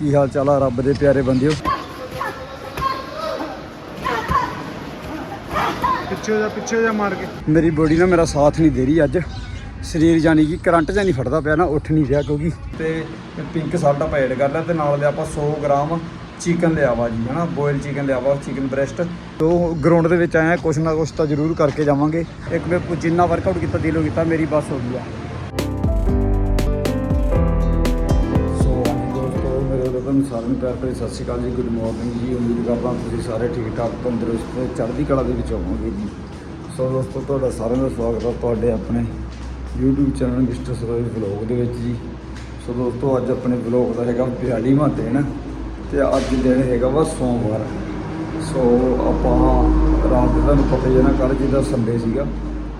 ਕੀ ਹਾਲ ਚਾਲ ਆ ਰੱਬ ਦੇ ਪਿਆਰੇ ਬੰਦਿਓ? ਪਿੱਛੇ ਜਾ ਪਿੱਛੇ ਜਾ ਮਾਰ ਕੇ। ਮੇਰੀ ਬੋਡੀ ਨਾ ਮੇਰਾ ਸਾਥ ਨਹੀਂ ਦੇ ਰਹੀ ਅੱਜ। ਸਰੀਰ ਜਾਨੀ ਕਿ ਕਰੰਟ ਜਾਂ ਨਹੀਂ ਫੜਦਾ ਪਿਆ ਨਾ ਉੱਠ ਨਹੀਂ ਰਿਹਾ ਕਿਉਂਕਿ। ਤੇ ਪਿੰਕ ਸਾਲਟਾ ਪੈਡ ਕਰ ਲਿਆ ਤੇ ਨਾਲ ਲਿਆ ਆਪਾਂ 100 ਗ੍ਰਾਮ ਚਿਕਨ ਲਿਆ ਵਾ ਜੀ ਹਨਾ? ਬੋਇਲ ਚਿਕਨ ਲਿਆ ਵਾ ਚਿਕਨ ਬ੍ਰੈਸਟ ਤੋ ਗਰਾਊਂਡ ਦੇ ਵਿੱਚ ਆਇਆ ਕੁਛ ਨਾ ਕੁਛ ਤਾਂ ਜ਼ਰੂਰ ਕਰਕੇ ਜਾਵਾਂਗੇ। ਇੱਕ ਮੈਂ ਜਿੰਨਾ ਵਰਕਆਊਟ ਕੀਤਾ ਦਿਲੋਂ ਕੀਤਾ ਮੇਰੀ ਬਸ ਹੋ ਗਈ ਆ। ਮੇਰੇ ਸਾਰਿਆਂ ਨੂੰ ਪਿਆਰ ਭਰੀ ਸਤਿ ਸ਼੍ਰੀ ਅਕਾਲ ਜੀ ਗੁੱਡ ਮਾਰਨਿੰਗ ਜੀ। ਉਮੀਦ ਕਰਦਾ ਤੁਸੀਂ ਸਾਰੇ ਠੀਕ ਠਾਕ, ਤੰਦਰੁਸਤ ਤੇ ਚੜ੍ਹਦੀ ਕਲਾ ਦੇ ਵਿੱਚ ਹੋਵੋਗੇ ਜੀ। ਸੋ ਦੋਸਤੋ, ਤੁਹਾਡਾ ਸਾਰਿਆਂ ਦਾ ਸਵਾਗਤ ਹੈ ਤੁਹਾਡੇ ਆਪਣੇ YouTube channel mister Saroj vlog ਦੇ ਵਿੱਚ ਜੀ। ਸੋ ਦੋਸਤੋ, ਅੱਜ ਆਪਣੇ ਵਲੌਗ ਦਾ ਹੈਗਾ 42ਵਾਂ ਦਿਨ ਤੇ ਅੱਜ ਦਿਨ ਹੈਗਾ ਵਾ ਸੋਮਵਾਰ। ਸੋ ਆਪਾਂ ਰਾਤ ਦੇ ਤੁਹਾਨੂੰ ਪਤਾ ਹੀ ਨਾ, ਕੱਲ੍ਹ ਜਿਹਦਾ ਸੰਡੇ ਸੀਗਾ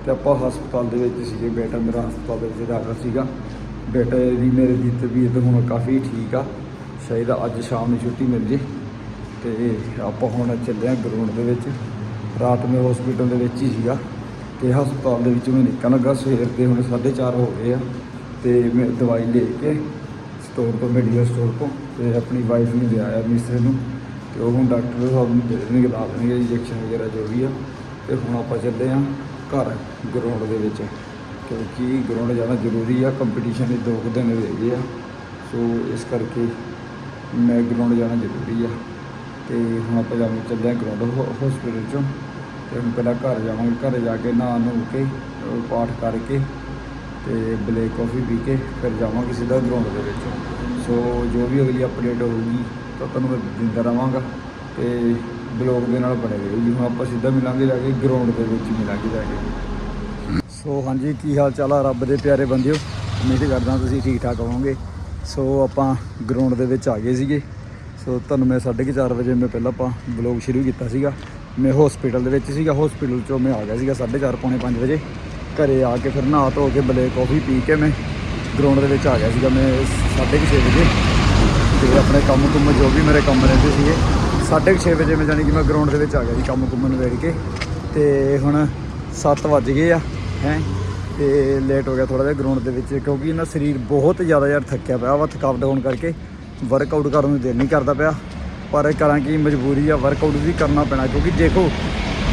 ਤੇ ਆਪਾਂ ਹਸਪਤਾਲ ਦੇ ਵਿੱਚ ਸੀਗੇ। ਬੇਟਾ ਮੇਰਾ ਹਸਪਤਾਲ ਦੇ ਵਿੱਚ ਦਾਖਲ ਸੀਗਾ। ਬੇਟਾ ਦੀ ਮੇਰੇ ਦੀ ਤਬੀਅਤ ਹੁਣ ਕਾਫੀ ਠੀਕ ਆ। ਸ਼ਾਇਦ ਅੱਜ ਸ਼ਾਮ ਨੂੰ ਛੁੱਟੀ ਮਿਲ ਜੇ। ਤੇ ਆਪਾਂ ਹੁਣ ਚੱਲੇ ਆ ਗਰਾਊਂਡ ਦੇ ਵਿੱਚ। ਰਾਤ ਮੈਂ ਹਸਪੀਟਲ ਦੇ ਵਿੱਚ ਹੀ ਸੀਗਾ। ਤੇ ਹਸਪਤਾਲ ਦੇ ਵਿੱਚ ਮੈਂ ਨਿਕਲਣ ਲੱਗਾ, ਸਵੇਰ ਦੇ ਹੁਣ 4:30 ਹੋ ਗਏ ਆ। ਤੇ ਮੈਂ ਦਵਾਈ ਲੈ ਕੇ ਸਟੋਰ ਤੋਂ ਮੈਡੀਕਲ ਸਟੋਰ ਤੋਂ, ਤੇ ਆਪਣੀ ਵਾਈਫ ਨੂੰ ਲਿਆਇਆ ਮਿਸਟਰ ਨੂੰ। ਤੇ ਉਹ ਹੁਣ ਡਾਕਟਰ ਸਾਹਿਬ ਨੂੰ ਦੇ ਦੇਣਗੇ, ਲਾ ਦੇਣਗੇ ਇੰਜੈਕਸ਼ਨ ਵਗੈਰਾ ਜੋ ਵੀ ਆ। ਤੇ ਹੁਣ ਆਪਾਂ ਚੱਲੇ ਆ ਘਰ ਗਰਾਊਂਡ ਦੇ ਵਿੱਚ। ਕਿਉਂਕਿ ਗਰਾਊਂਡ ਜਾਣਾ ਜ਼ਰੂਰੀ ਆ ਕੰਪੀਟੀਸ਼ਨ ਦੇ ਦੋ ਕੁ ਦਿਨ ਰਹਿ ਗਏ ਆ। ਸੋ ਇਸ ਕਰਕੇ ਮੈਂ ਗਰਾਊਂਡ ਜਾਣਾ ਜ਼ਰੂਰੀ ਆ। ਤੇ ਹੁਣ ਆਪਾਂ ਜਾਵਾਂਗੇ ਚੱਲਦੇ ਹਾਂ ਗਰਾਊਂਡ ਹਸਪੀਟਲ ਚੋਂ। ਤੇ ਹੁਣ ਪਹਿਲਾਂ ਘਰ ਜਾਵਾਂਗੇ, ਘਰ ਜਾ ਕੇ ਨਹਾ ਨੂ ਕੇ ਪਾਠ ਕਰਕੇ ਤੇ ਬਲੈਕ ਕਾਫੀ ਪੀ ਕੇ ਫਿਰ ਜਾਵਾਂਗੇ ਸਿੱਧਾ ਗਰਾਊਂਡ ਦੇ ਵਿੱਚ। ਸੋ ਜੋ ਵੀ ਅਗਲੀ ਅਪਡੇਟ ਹੋਊਗੀ, ਤਾਂ ਤੁਹਾਨੂੰ ਮੈਂ ਦਿੰਦਾ ਰਵਾਂਗਾ ਤੇ ਬਲੌਗ ਦੇ ਨਾਲ ਬਣੇ ਰਹੋ ਜੀ। ਹੁਣ ਆਪਾਂ ਸਿੱਧਾ ਮਿਲਾਂਗੇ ਜਾ ਕੇ ਗਰਾਊਂਡ ਦੇ ਵਿੱਚ ਹੀ ਮਿਲਾਂਗੇ ਜਾ ਕੇ। ਸੋ ਹਾਂਜੀ, ਕੀ ਹਾਲ ਚਾਲ ਆ ਰੱਬ ਦੇ ਪਿਆਰੇ ਬੰਦਿਓ? ਉਮੀਦ ਕਰਦਾ ਤੁਸੀਂ ਠੀਕ ਠਾਕ ਹੋਵੋਗੇ। ਸੋ ਆਪਾਂ ਗਰਾਊਂਡ ਦੇ ਵਿੱਚ ਆ ਗਏ ਸੀਗੇ। ਸੋ ਤੁਹਾਨੂੰ ਮੈਂ 4:30 ਵਜੇ ਮੈਂ ਪਹਿਲਾਂ ਆਪਾਂ ਬਲੌਗ ਸ਼ੁਰੂ ਕੀਤਾ ਸੀਗਾ। ਮੈਂ ਹਸਪੀਟਲ ਦੇ ਵਿੱਚ ਸੀਗਾ ਹਸਪੀਟਲ ਚੋਂ ਮੈਂ ਆ ਗਿਆ ਸੀਗਾ 4:30 ਪੌਣੇ 5 ਵਜੇ। ਘਰੇ ਆ ਕੇ ਫਿਰ ਨਹਾ ਧੋ ਕੇ ਬਲੇ ਕਾਫੀ ਪੀ ਕੇ ਮੈਂ ਗਰਾਊਂਡ ਦੇ ਵਿੱਚ ਆ ਗਿਆ ਸੀਗਾ ਮੈਂ 6:30 ਵਜੇ। ਤੇ ਆਪਣੇ ਕੰਮ ਕੁੰਮ ਜੋ ਵੀ ਮੇਰੇ ਕੰਮ ਰਹਿੰਦੇ ਸੀਗੇ 6:30 ਵਜੇ ਮੈਂ ਜਾਣੀ ਕਿ ਮੈਂ ਗਰਾਊਂਡ ਦੇ ਵਿੱਚ ਆ ਗਿਆ ਸੀ ਕੰਮ ਕੁੰਮ ਨੂੰ ਵੇੜ ਕੇ। ਤੇ ਹੁਣ 7 ਵੱਜ ਗਏ ਆ, ਹੈ? ਤੇ ਲੇਟ ਹੋ ਗਿਆ ਥੋੜਾ ਜਿਹਾ ਗਰਾਊਂਡ ਦੇ ਵਿੱਚ ਕਿਉਂਕਿ ਇਹਨਾਂ ਸਰੀਰ ਬਹੁਤ ਜ਼ਿਆਦਾ ਯਾਰ ਥੱਕਿਆ ਪਿਆ ਵਾ, ਥਕਾਵਟ ਹੋਣ ਕਰਕੇ ਵਰਕਆਊਟ ਕਰਨ ਨੂੰ ਦਿਲ ਨਹੀਂ ਕਰਦਾ ਪਿਆ। ਪਰ ਕਰਾਂ ਕਿ ਮਜਬੂਰੀ ਆ ਵਰਕਆਊਟ ਵੀ ਕਰਨਾ ਪੈਣਾ ਕਿਉਂਕਿ ਦੇਖੋ,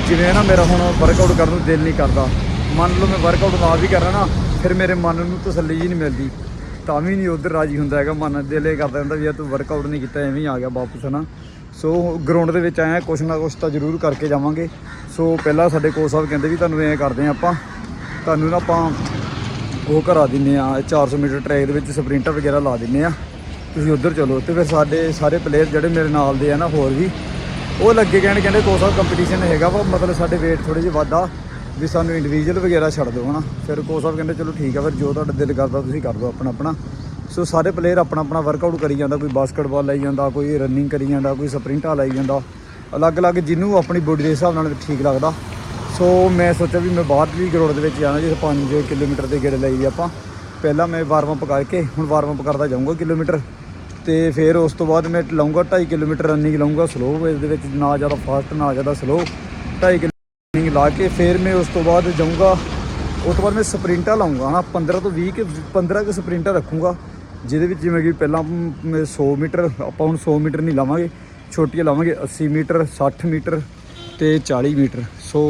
ਜਿਵੇਂ ਨਾ ਮੇਰਾ ਹੁਣ ਵਰਕਆਊਟ ਕਰਨ ਨੂੰ ਦਿਲ ਨਹੀਂ ਕਰਦਾ। ਮੰਨ ਲਓ ਮੈਂ ਵਰਕਆਊਟ ਨਾ ਵੀ ਕਰਾਂ ਨਾ, ਫਿਰ ਮੇਰੇ ਮਨ ਨੂੰ ਤਸੱਲੀ ਜੀ ਨਹੀਂ ਮਿਲਦੀ। ਤਾਂ ਵੀ ਨਹੀਂ ਉਧਰ ਰਾਜੀ ਹੁੰਦਾ ਹੈਗਾ, ਮਨ ਦਿਲ ਇਹ ਕਰਦਾ ਹੁੰਦਾ ਵੀ ਯਾਰ ਤੂੰ ਵਰਕਆਊਟ ਨਹੀਂ ਕੀਤਾ, ਐਵੇਂ ਹੀ ਆ ਗਿਆ ਵਾਪਸ, ਹਨਾ। ਸੋ ਗਰਾਊਂਡ ਦੇ ਵਿੱਚ ਆਇਆ, ਕੁਛ ਨਾ ਕੁਛ ਤਾਂ ਜ਼ਰੂਰ ਕਰਕੇ ਜਾਵਾਂਗੇ। ਸੋ ਪਹਿਲਾਂ ਸਾਡੇ ਕੋਚ ਸਾਹਿਬ ਕਹਿੰਦੇ ਵੀ ਤੁਹਾਨੂੰ ਐਂ ਕਰਦੇ ਆ ਆਪਾਂ ਤੁਹਾਨੂੰ ਨਾ ਆਪਾਂ ਉਹ ਕਰਾ ਦਿੰਨੇ ਆ 400 ਮੀਟਰ ਟਰੈਕ ਦੇ ਵਿੱਚ ਸਪ੍ਰਿੰਟਰ ਵਗੈਰਾ ਲਾ ਦਿੰਨੇ ਆ। ਤੁਸੀਂ ਉਧਰ ਚਲੋ ਤੇ ਫਿਰ ਸਾਡੇ ਸਾਰੇ ਪਲੇਅਰ ਜਿਹੜੇ ਮੇਰੇ ਨਾਲ ਦੇ ਆ ਨਾ ਹੋਰ ਵੀ, ਉਹ ਲੱਗੇ ਕਹਿਣ, ਕਹਿੰਦੇ ਕੋਚ ਸਾਹਿਬ ਕੰਪੀਟੀਸ਼ਨ ਹੈਗਾ ਵਾ, ਮਤਲਬ ਸਾਡੇ weight ਥੋੜੇ ਜਿਹੇ ਵਾਧਾ ਵੀ ਸਾਨੂੰ ਇੰਡੀਵਿਜੂਅਲ ਵਗੈਰਾ ਛੱਡ ਦਿਓ ਹਨਾ। ਫਿਰ ਕੋਚ ਸਾਹਿਬ ਕਹਿੰਦੇ ਚਲੋ ਠੀਕ ਆ, ਫਿਰ ਜੋ ਤੁਹਾਡਾ ਦਿਲ ਕਰਦਾ ਤੁਸੀਂ ਕਰ ਦਿਓ ਆਪਣਾ ਆਪਣਾ ਸੋ ਸਾਰੇ ਪਲੇਅਰ ਆਪਣਾ ਆਪਣਾ ਵਰਕਆਊਟ ਕਰੀ ਜਾਂਦਾ, ਕੋਈ ਬਾਸਕਟਬਾਲ ਲਾਈ ਜਾਂਦਾ, ਕੋਈ ਰਨਿੰਗ ਕਰੀ ਜਾਂਦਾ, ਕੋਈ ਸਪ੍ਰਿੰਟਾਂ ਲਾਈ ਜਾਂਦਾ। ਅਲੱਗ-ਅਲੱਗ ਜਿਹਨੂੰ ਆਪਣੀ ਬੋਡੀ ਦੇ ਹਿਸਾਬ ਨਾਲ ਠੀਕ ਲੱਗਦਾ। ਸੋ ਮੈਂ ਸੋਚਿਆ ਵੀ ਮੈਂ ਬਾਹਰ ਵੀ ਗਰਾਊਂਡ ਦੇ ਵਿੱਚ ਜਾਣਾ, ਜਿੱਥੇ 5 ਕਿਲੋਮੀਟਰ ਦੇ ਗੇੜੇ ਲਈ ਆਪਾਂ। ਪਹਿਲਾਂ ਮੈਂ ਵਾਰਮ ਅਪ ਕਰਕੇ, ਹੁਣ ਵਾਰਮ ਅਪ ਕਰਦਾ ਜਾਊਂਗਾ ਕਿਲੋਮੀਟਰ। ਤੇ ਫਿਰ ਉਸ ਤੋਂ ਬਾਅਦ ਮੈਂ ਲਾਉਂਗਾ 2.5 ਕਿਲੋਮੀਟਰ ਰਨਿੰਗ ਲਾਉਂਗਾ ਸਲੋ ਵੇਜ ਦੇ ਵਿੱਚ ਨਾ ਜ਼ਿਆਦਾ ਫਾਸਟ ਨਾ ਜ਼ਿਆਦਾ ਸਲੋ 2.5 ਕਿਲੋਮੀਟਰ ਰਨਿੰਗ ਲਾ ਕੇ ਫਿਰ ਮੈਂ ਉਸ ਤੋਂ ਬਾਅਦ ਜਾਊਂਗਾ, ਉਸ ਤੋਂ ਬਾਅਦ ਮੈਂ ਸਪ੍ਰਿੰਟਾਂ ਲਾਉਂਗਾ ਹਾਂ 15 ਤੋਂ 20 ਕਿ 15 ਕਿ ਸਪ੍ਰਿੰਟਾਂ ਰੱਖੂੰਗਾ, ਜਿਹਦੇ ਵਿੱਚ ਜਿਵੇਂ ਕਿ ਪਹਿਲਾਂ ਮੈਂ 100 ਮੀਟਰ, ਆਪਾਂ ਹੁਣ 100 ਮੀਟਰ ਨਹੀਂ ਲਾਵਾਂਗੇ, ਛੋਟੀਆਂ ਲਾਵਾਂਗੇ 80 ਮੀਟਰ 60 ਮੀਟਰ ਤੇ 40 ਮੀਟਰ। ਸੋ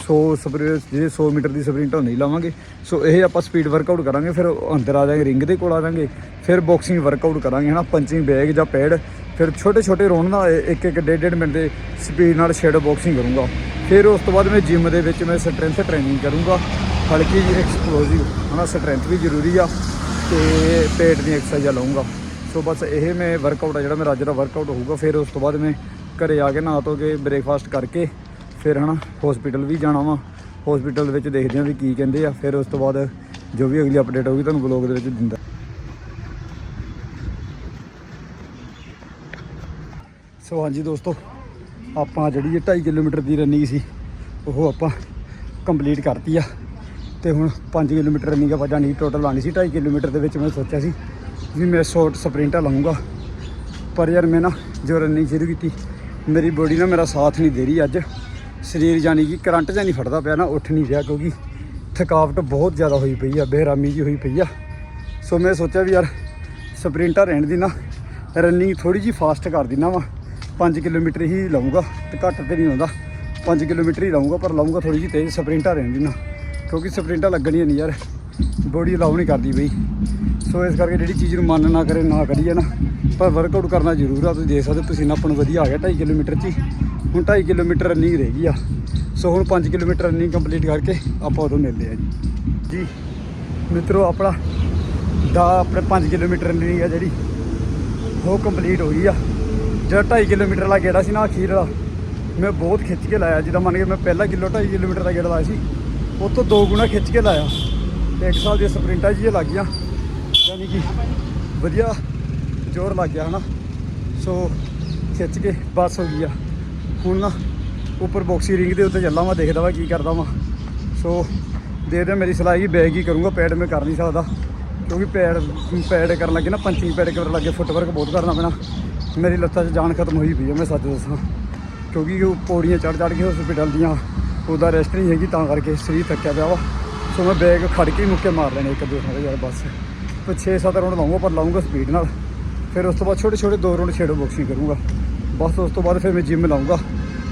100 ਸਪਰੇ ਜਿਹੜੇ 100 ਮੀਟਰ ਦੀ ਸਪਰਿੰਟ ਉਹ ਨਹੀਂ ਲਾਵਾਂਗੇ। ਸੋ ਇਹ ਆਪਾਂ ਸਪੀਡ ਵਰਕਆਊਟ ਕਰਾਂਗੇ, ਫਿਰ ਅੰਦਰ ਆ ਜਾਵਾਂਗੇ ਰਿੰਗ ਦੇ ਕੋਲ ਆ ਜਾਵਾਂਗੇ ਫਿਰ ਬਾਕਸਿੰਗ ਵਰਕਆਊਟ ਕਰਾਂਗੇ, ਹਨਾ ਪੰਚਿੰਗ ਬੈਗ ਜਾਂ ਪੈਡ ਫਿਰ ਛੋਟੇ ਛੋਟੇ ਰੋਣ ਦਾ ਇੱਕ ਇੱਕ ਡੇਢ ਡੇਢ ਮਿੰਟ ਦੇ ਸਪੀਡ ਨਾਲ ਸ਼ੈਡੋ ਬਾਕਸਿੰਗ ਕਰੂੰਗਾ। ਫਿਰ ਉਸ ਤੋਂ ਬਾਅਦ ਮੈਂ ਜਿਮ ਦੇ ਵਿੱਚ ਮੈਂ ਸਟਰੈਂਥ ਟ੍ਰੇਨਿੰਗ ਕਰੂੰਗਾ। ਹਲਕੀ ਜਿਹੀ ਐਕਸਪਲੋਸਿਵ ਹਨਾ ਸਟਰੈਂਥ ਵੀ ਜ਼ਰੂਰੀ ਆ ਤੇ ਪੇਟ ਦੀ ਐਕਸਰਸਾਈਜ਼ ਲਾਉਂਗਾ ਸੋ ਬਸ ਇਹ ਮੈਂ ਵਰਕਆਊਟ ਆ ਜਿਹੜਾ ਮੇਰਾ ਅੱਜ ਦਾ ਵਰਕਆਊਟ ਹੋਊਗਾ। ਫਿਰ ਉਸ ਤੋਂ ਬਾਅਦ ਮੈਂ ਘਰੇ ਆ ਕੇ ਨਹਾ ਧੋ ਕੇ ਬ੍ਰੇਕਫਾਸਟ ਕਰਕੇ ਫਿਰ ਹਨਾ ਹਸਪੀਟਲ ਵੀ ਜਾਣਾ ਵਾ। ਹਸਪੀਟਲ ਦੇ ਵਿੱਚ ਦੇਖਦੇ ਹਾਂ ਵੀ ਕੀ ਕਹਿੰਦੇ ਆ। ਫਿਰ ਉਸ ਤੋਂ ਬਾਅਦ ਜੋ ਵੀ ਅਗਲੀ ਅਪਡੇਟ ਹੋਊਗੀ ਤੁਹਾਨੂੰ ਬਲੌਗ ਦੇ ਵਿੱਚ ਦਿੰਦਾ। ਸੋ ਹਾਂਜੀ ਦੋਸਤੋ, ਆਪਾਂ ਜਿਹੜੀ ਇਹ 2.5 ਕਿਲੋਮੀਟਰ ਦੀ ਰਨਿੰਗ ਸੀ, ਉਹ ਆਪਾਂ ਕੰਪਲੀਟ ਕਰਤੀ ਆ। ਤੇ ਹੁਣ 5 ਕਿਲੋਮੀਟਰ ਰਨਿੰਗ ਆਪਾਂ ਜਾਣੀ ਟੋਟਲ ਲਾਣੀ ਸੀ 2.5 ਕਿਲੋਮੀਟਰ ਦੇ ਵਿੱਚ ਮੈਂ ਸੋਚਿਆ ਸੀ ਵੀ ਮੈਂ ਸ਼ਾਰਟ ਸਪ੍ਰਿੰਟਾਂ ਲਾਉਂਗਾ ਪਰ ਯਾਰ ਮੈਂ ਨਾ ਜੋ ਰਨਿੰਗ ਸ਼ੁਰੂ ਕੀਤੀ, ਮੇਰੀ ਬੋਡੀ ਨਾ ਮੇਰਾ ਸਾਥ ਨਹੀਂ ਦੇ ਰਹੀ ਅੱਜ। ਸਰੀਰ ਜਾਨੀ ਕਿ ਕਰੰਟ ਜਾਂ ਨਹੀਂ ਫੜਦਾ ਪਿਆ ਨਾ, ਉੱਠ ਨਹੀਂ ਰਿਹਾ ਕਿਉਂਕਿ ਥਕਾਵਟ ਬਹੁਤ ਜ਼ਿਆਦਾ ਹੋਈ ਪਈ ਆ ਬੇਰਾਮੀ ਜੀ ਹੋਈ ਪਈ ਆ। ਸੋ ਮੈਂ ਸੋਚਿਆ ਵੀ ਯਾਰ ਸਪ੍ਰਿੰਟਰ ਰਹਿਣ ਦੀ ਨਾ, ਰਨਿੰਗ ਥੋੜੀ ਜੀ ਫਾਸਟ ਕਰ ਦਿੰਦਾ ਵਾ। 5 ਕਿਲੋਮੀਟਰ ਹੀ ਲਾਉਂਗਾ ਤੇ ਘੱਟ ਤੇ ਨਹੀਂ ਆਉਂਦਾ। 5 ਕਿਲੋਮੀਟਰ ਹੀ ਲਾਉਂਗਾ ਪਰ ਲਾਉਂਗਾ ਥੋੜੀ ਜੀ ਤੇਜ਼ ਸਪਰਿੰਟਾਂ ਰਹਿਣ ਦੀ ਨਾ, ਕਿਉਂਕਿ ਸਪ੍ਰਿੰਟਾਂ ਲੱਗਣੀਆਂ ਨਹੀਂ ਯਾਰ। ਬੋਡੀ ਅਲਾਉ ਨਹੀਂ ਕਰਦੀ ਬਈ ਸੋ ਇਸ ਕਰਕੇ ਜਿਹੜੀ ਚੀਜ਼ ਨੂੰ ਮਨ ਨਾ ਕਰੇ, ਨਾ ਕਰੀਏ ਨਾ, ਪਰ ਵਰਕਆਊਟ ਕਰਨਾ ਜ਼ਰੂਰ ਆ, ਤੁਸੀਂ ਦੇਖ ਸਕਦੇ ਹੋ ਪਸੀਨਾ ਆਪਾਂ ਨੂੰ ਵਧੀਆ ਆ ਗਿਆ 2.5 ਕਿਲੋਮੀਟਰ 'ਚ ਹੀ। ਹੁਣ 2.5 ਕਿਲੋਮੀਟਰ ਰਨਿੰਗ ਰਹਿ ਗਈ ਆ। ਸੋ ਹੁਣ 5 ਕਿਲੋਮੀਟਰ ਰਨਿੰਗ ਕੰਪਲੀਟ ਕਰਕੇ ਆਪਾਂ ਉਦੋਂ ਮਿਲਦੇ ਆ ਜੀ। ਜੀ, ਮਿੱਤਰੋ ਆਪਣਾ ਦਾ ਆਪਣੇ 5 ਕਿਲੋਮੀਟਰ ਰਨਿੰਗ ਆ ਜਿਹੜੀ, ਉਹ ਕੰਪਲੀਟ ਹੋ ਗਈ ਆ। ਜਿਹੜਾ 2.5 ਕਿਲੋਮੀਟਰ ਵਾਲਾ ਗੇੜਾ ਸੀ ਨਾ ਅਖੀਰ ਵਾਲਾ, ਮੈਂ ਬਹੁਤ ਖਿੱਚ ਕੇ ਲਾਇਆ। ਜਿੱਦਾਂ ਮੰਨ ਕੇ ਮੈਂ ਪਹਿਲਾ ਕਿਲੋ 2.5 ਕਿਲੋਮੀਟਰ ਦਾ ਗੇੜਾ ਲਾਇਆ ਸੀ ਉਹ ਤੋਂ ਦੋ ਗੁਣਾ ਖਿੱਚ ਕੇ ਲਾਇਆ। ਤੇ ਇੱਕ ਸਾਲ ਦੀਆਂ ਸਪ੍ਰਿੰਟਾਂ ਜੀ ਲੱਗ ਗਈਆਂ। ਯਾਨੀ ਕਿ ਵਧੀਆ ਜ਼ੋਰ ਲੱਗ ਗਿਆ ਹਨਾ। ਸੋ ਖਿੱਚ ਕੇ ਬਸ ਹੋ ਗਈ ਆ। ਹੁਣ ਨਾ ਉੱਪਰ ਬਾਕਸੀ ਰਿੰਗ ਦੇ ਉੱਤੇ ਚੱਲਾਂ ਮੈਂ ਦੇਖਦਾ ਵਾ ਕੀ ਕਰਦਾ ਵਾਂ। ਸੋ ਦੇ ਦੇ ਮੇਰੀ ਸਲਾਹ ਹੀ ਬੈਗ ਹੀ ਕਰੂੰਗਾ ਪੈਡ ਮੈਂ ਕਰ ਨਹੀਂ ਸਕਦਾ। ਕਿਉਂਕਿ ਪੈਡ ਪੈਡ ਕਰਨ ਲੱਗੇ ਨਾ ਪੰਚਿੰਗ ਪੈਡ ਕਰਨ ਲੱਗੇ ਫੁੱਟਵਰਕ ਬਹੁਤ ਕਰਨਾ ਪੈਣਾ। ਮੇਰੀ ਲੱਤਾਂ 'ਚ ਜਾਨ ਖਤਮ ਹੋਈ ਪਈ ਹੈ ਮੈਂ ਸੱਚ ਦੱਸਾਂ। ਕਿਉਂਕਿ ਉਹ ਪੌੜੀਆਂ ਚੜ ਚੜ ਕੇ ਹਸਪੀਟਲ ਦੀਆਂ, ਉਹਦਾ ਰੈਸਟ ਨਹੀਂ ਹੈਗੀ, ਤਾਂ ਕਰਕੇ ਸਰੀਰ ਥੱਕਿਆ ਪਿਆ ਵਾ। ਸੋ ਮੈਂ ਬੈਗ ਖੜ ਕੇ ਮੁੱਕੇ ਮਾਰ ਲੈਣੇ ਇੱਕ ਦੋ ਸਾਰੇ ਯਾਰ, ਬਸ। ਤੇ 6-7 ਰਾਉਂਡ ਲਾਉਂਗਾ, ਪਰ ਲਾਉਂਗਾ ਸਪੀਡ ਨਾਲ। ਫਿਰ ਉਸ ਤੋਂ ਬਾਅਦ ਛੋਟੇ ਛੋਟੇ ਦੋ ਰਾਉਂਡ ਛੇੜੋ ਬਾਕਸਿੰਗ ਕਰੂੰਗਾ। ਬਸ ਉਸ ਤੋਂ ਬਾਅਦ ਫਿਰ ਮੈਂ ਜਿਮ ਲਾਉਂਗਾ